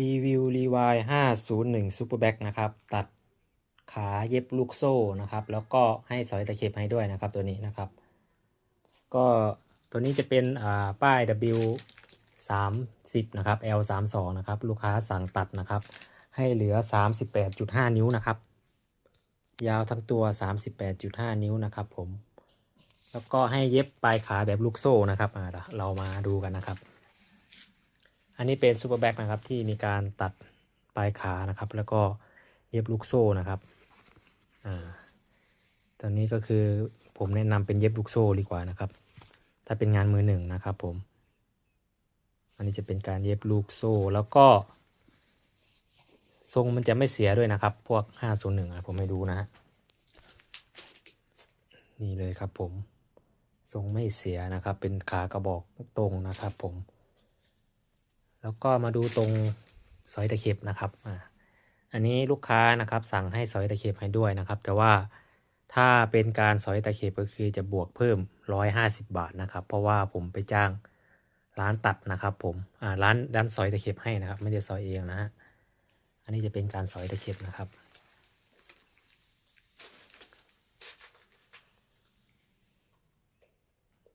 รีวิวรีวาย501 Super Back นะครับ ตัดขาเย็บลูกโซ่นะครับ แล้วก็ให้สอยตะเข็บให้ด้วยนะครับตัวนี้นะครับ ก็ตัวนี้จะเป็นอ่าป้าย W 30นะครับ L 32นะครับ ลูกค้าสั่งตัดนะครับ ให้เหลือ 38.5 นิ้วนะครับ ยาวทั้งตัว 38.5 นิ้วนะครับผม แล้วก็ให้เย็บปลายขาแบบลูกโซ่นะครับอ่าเรามาดูกันนะครับ อันนี้เป็นซูเปอร์แบ็กนะครับที่มีการตัดปลายขานะครับ แล้วก็เย็บลูกโซ่นะครับอ่าตอนนี้ก็คือผมแนะนำเป็นเย็บลูกโซ่ดีกว่านะครับ ถ้าเป็นงานมือหนึ่งนะครับ ผม อันนี้จะเป็นการเย็บลูกโซ่แล้วก็ ทรงมันจะไม่เสียด้วยนะครับ พวก 501อะผมไม่ดูนะนี่เลยครับผม ทรงไม่เสียนะครับ เป็นขากระบอกตรงนะครับ ผม แล้วก็มาดูตรงสอยตะเข็บนะครับอันนี้ลูกค้านะครับสั่งให้สอยตะเข็บให้ด้วยนะครับ แต่ว่าถ้าเป็นการสอยตะเข็บก็คือจะบวกเพิ่ม 150 บาทนะครับ เพราะว่าผมไปจ้างร้านตัดนะครับ ผมร้านร้านสอยตะเข็บให้นะครับ ไม่ได้สอยเองนะฮะอันนี้จะเป็นการสอยตะเข็บนะครับ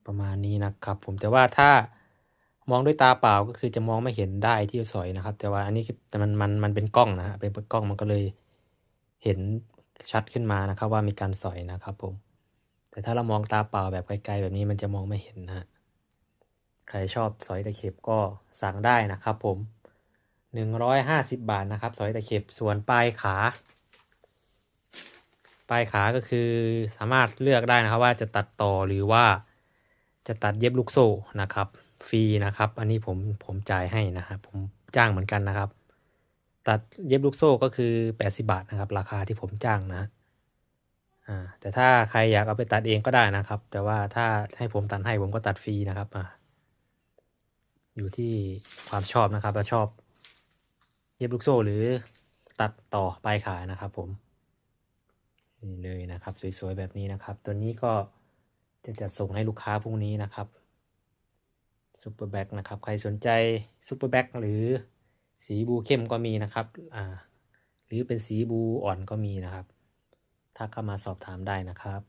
ประมาณนี้นะครับผมแต่ว่าถ้า มองด้วยตาเปล่าก็คือจะมองไม่เห็นได้ที่สอยนะครับ แต่ว่าอันนี้แต่มันมันมันเป็นกล้องนะฮะเป็นกล้องมันก็เลยเห็นชัดขึ้นมานะครับ ว่ามีการสอยนะครับผม แต่ถ้าเรามองตาเปล่าแบบไกลๆแบบนี้มันจะมองไม่เห็นนะใครชอบสอยตะเข็บก็สั่งได้นะครับ ผมหนึ่งร้อยห้าสิบบาทนะครับ สอยตะเข็บส่วนปลายขา ปลายขาก็คือสามารถเลือกได้นะครับ ว่าจะตัดต่อหรือว่าจะตัดเย็บลูกโซ่นะครับ ฟรีนะครับ อันนี้ผมผมจ่ายให้นะครับผมจ้างเหมือนกันนะครับ ตัดเย็บลูกโซ่ก็คือ 80 บาทนะครับ ราคาที่ผมจ้างนะอ่าแต่ถ้าใครอยากเอาไปตัดเองก็ได้นะครับ แต่ว่าถ้าให้ผมตัดให้ผมก็ตัดฟรีนะครับอ่าอยู่ที่ความชอบนะครับว่าชอบ เย็บลูกโซ่หรือตัดต่อปลายขานะครับผมนี่เลยนะครับ สวยๆแบบนี้นะครับ ตัวนี้ก็จะจัดส่งให้ลูกค้าพรุ่งนี้นะครับ ซูเปอร์แบ็กนะครับ ใครสนใจซูเปอร์แบ็กหรือสีบูเข้มก็มีนะครับอ่าหรือเป็นสีบูอ่อนก็มีนะครับ ถ้าเข้ามาสอบถามได้นะครับ